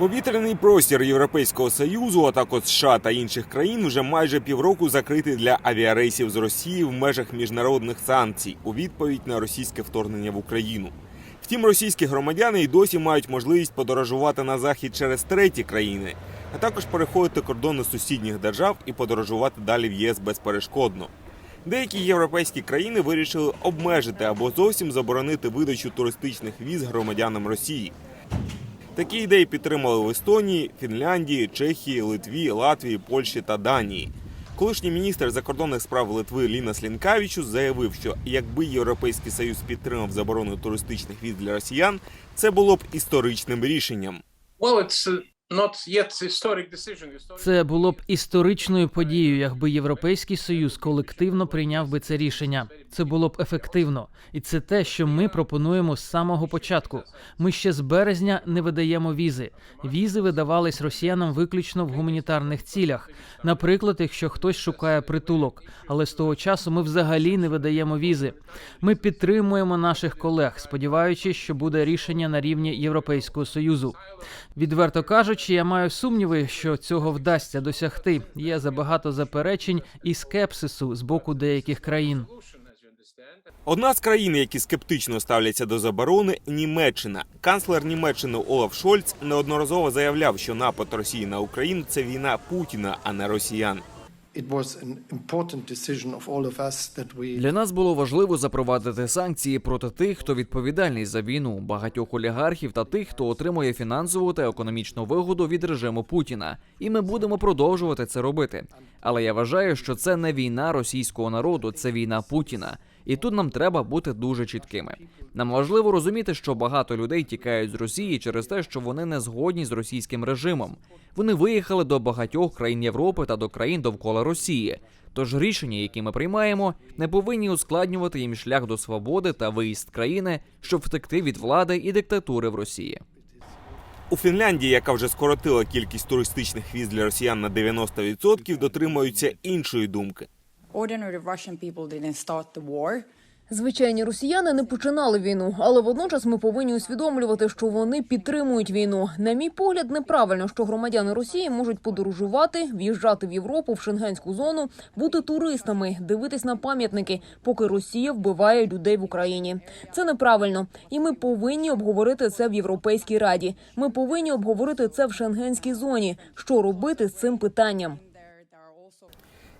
Повітряний простір Європейського союзу, а також США та інших країн, вже майже півроку закритий для авіарейсів з Росії в межах міжнародних санкцій у відповідь на російське вторгнення в Україну. Втім, російські громадяни й досі мають можливість подорожувати на захід через треті країни, а також переходити кордони сусідніх держав і подорожувати далі в ЄС безперешкодно. Деякі європейські країни вирішили обмежити або зовсім заборонити видачу туристичних віз громадянам Росії. Такі ідеї підтримали в Естонії, Фінляндії, Чехії, Литві, Латвії, Польщі та Данії. Колишній міністр закордонних справ Литви Лінас Слінкавічу заявив, що якби Європейський Союз підтримав заборону туристичних віз для росіян, це було б історичним рішенням. Well, it's Це було б історичною подією, якби Європейський Союз колективно прийняв би це рішення. Це було б ефективно, і це те, що ми пропонуємо з самого початку. Ми ще з березня не видаємо візи. Візи видавались росіянам виключно в гуманітарних цілях. Наприклад, якщо хтось шукає притулок, але з того часу ми взагалі не видаємо візи. Ми підтримуємо наших колег, сподіваючись, що буде рішення на рівні Європейського союзу. Відверто кажучи, я маю сумніви, що цього вдасться досягти. Є забагато заперечень і скепсису з боку деяких країн. Одна з країн, які скептично ставляться до заборони, Німеччина. Канцлер Німеччини Олаф Шольц неодноразово заявляв, що напад Росії на Україну це війна Путіна, а не росіян. Для нас було важливо запровадити санкції проти тих, хто відповідальний за війну, багатьох олігархів та тих, хто отримує фінансову та економічну вигоду від режиму Путіна. І ми будемо продовжувати це робити. Але я вважаю, що це не війна російського народу, це війна Путіна. І тут нам треба бути дуже чіткими. Нам важливо розуміти, що багато людей тікають з Росії через те, що вони не згодні з російським режимом. Вони виїхали до багатьох країн Європи та до країн довкола Росії. Тож рішення, які ми приймаємо, не повинні ускладнювати їм шлях до свободи та виїзд країни, щоб втекти від влади і диктатури в Росії. У Фінляндії, яка вже скоротила кількість туристичних віз для росіян на 90%, дотримуються іншої думки. Ordinary Russian people didn't. Звичайні росіяни не починали війну, але водночас ми повинні усвідомлювати, що вони підтримують війну. На мій погляд, неправильно, що громадяни Росії можуть подорожувати, в'їжджати в Європу, в шенгенську зону, бути туристами, дивитись на пам'ятники, поки Росія вбиває людей в Україні. Це неправильно, і ми повинні обговорити це в Європейській раді. Ми повинні обговорити це в шенгенській зоні. Що робити з цим питанням?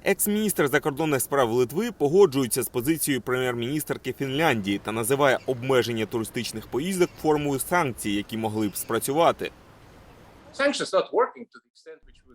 Екс-міністр закордонних справ Литви погоджується з позицією прем'єр-міністерки Фінляндії та називає обмеження туристичних поїздок формою санкцій, які могли б спрацювати.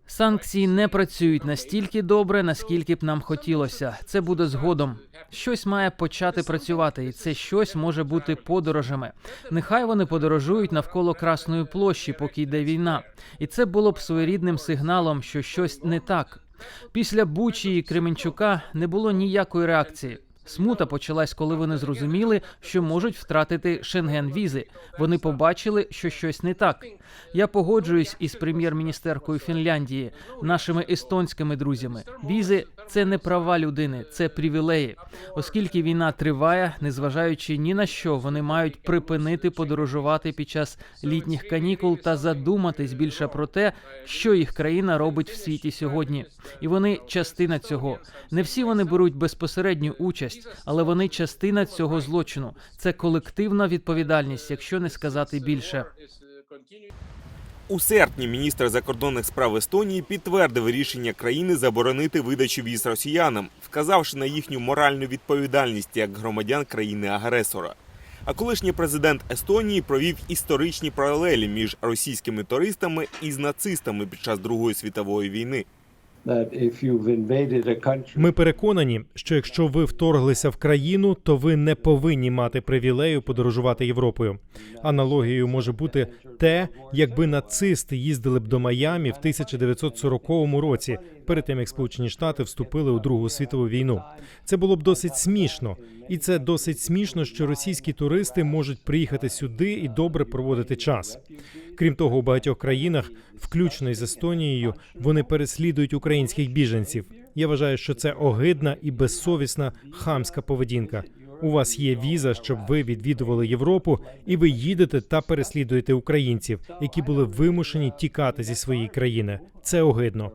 Санкції не працюють настільки добре, наскільки б нам хотілося. Це буде згодом. Щось має почати працювати, і це щось може бути подорожами. Нехай вони подорожують навколо Красної площі, поки йде війна. І це було б своєрідним сигналом, що щось не так. Після Бучі і Кременчука не було ніякої реакції. Смута почалась, коли вони зрозуміли, що можуть втратити шенген візи. Вони побачили, що щось не так. Я погоджуюсь із прем'єр-міністеркою Фінляндії, нашими естонськими друзями. Візи це не права людини, це привілеї. Оскільки війна триває, незважаючи ні на що, вони мають припинити подорожувати під час літніх канікул та задуматись більше про те, що їх країна робить в світі сьогодні. І вони частина цього. Не всі вони беруть безпосередню участь, але вони частина цього злочину. Це колективна відповідальність, якщо не сказати більше. Is, uh. У серпні міністр закордонних справ Естонії підтвердив рішення країни заборонити видачу віз росіянам, вказавши на їхню моральну відповідальність як громадян країни-агресора. А колишній президент Естонії провів історичні паралелі між російськими туристами і з нацистами під час Другої світової війни. Ми переконані, що якщо ви вторглися в країну, то ви не повинні мати привілею подорожувати Європою. Аналогією може бути те, якби нацисти їздили б до Майамі в 1940 році, перед тим як Сполучені Штати вступили у Другу світову війну. Це було б досить смішно, і це досить смішно, що російські туристи можуть приїхати сюди і добре проводити час. Крім того, у багатьох країнах, включно із Естонією, вони переслідують українських біженців. Я вважаю, що це огидна і безсовісна хамська поведінка. У вас є віза, щоб ви відвідували Європу, і ви їдете та переслідуєте українців, які були вимушені тікати зі своєї країни. Це огидно.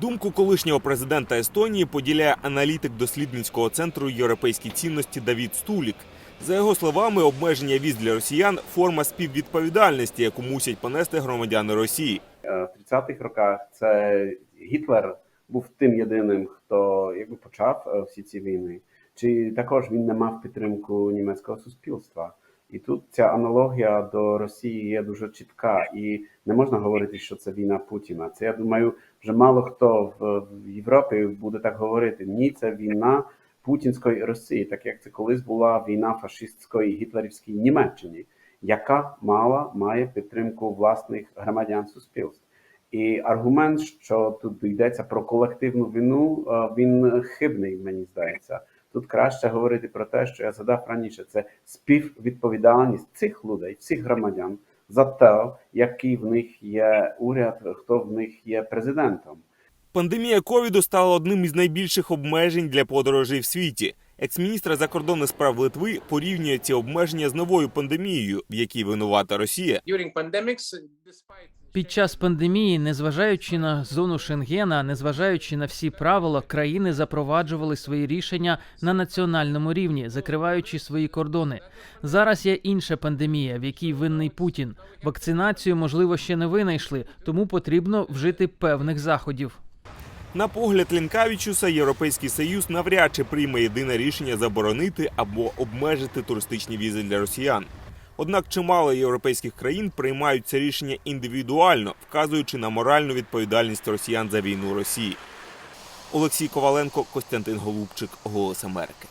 Думку колишнього президента Естонії поділяє аналітик дослідницького центру європейські цінності Давід Стулік. За його словами, обмеження віз для росіян форма співвідповідальності, яку мусять понести громадяни Росії. Е, в 30-х роках це Гітлер був тим єдиним, хто якби почав е, всі ці війни. Чи також він не мав підтримку німецького суспільства? І тут ця аналогія до Росії є дуже чітка, і не можна говорити, що це війна Путіна. Це я думаю, вже мало хто в, Європі буде так говорити. Ні, це війна путінської Росії, так як це колись була війна фашистської гітлерівської Німеччини, яка мала має підтримку власних громадян суспільств. І аргумент, що тут йдеться про колективну вину, е, він хибний, мені здається. Тут краще говорити про те, що я згадав раніше, це співвідповідальність цих людей, всіх громадян за те, який в них є уряд, хто в них є президентом. Пандемія ковіду стала одним із найбільших обмежень для подорожей в світі. Екс-міністр закордонних справ Литви порівнює ці обмеження з новою пандемією, в якій винувата Росія. Під час пандемії, незважаючи на зону Шенгена, незважаючи на всі правила, країни запроваджували свої рішення на національному рівні, закриваючи свої кордони. Зараз є інша пандемія, в якій винний Путін. Вакцинацію можливо ще не винайшли, тому потрібно вжити певних заходів. На погляд Лінкавічуса, Європейський Союз навряд чи прийме єдине рішення заборонити або обмежити туристичні візи для росіян. Однак чимало європейських країн приймають це рішення індивідуально, вказуючи на моральну відповідальність росіян за війну Росії. Олексій Коваленко, Костянтин Голубчик, Голос Америки.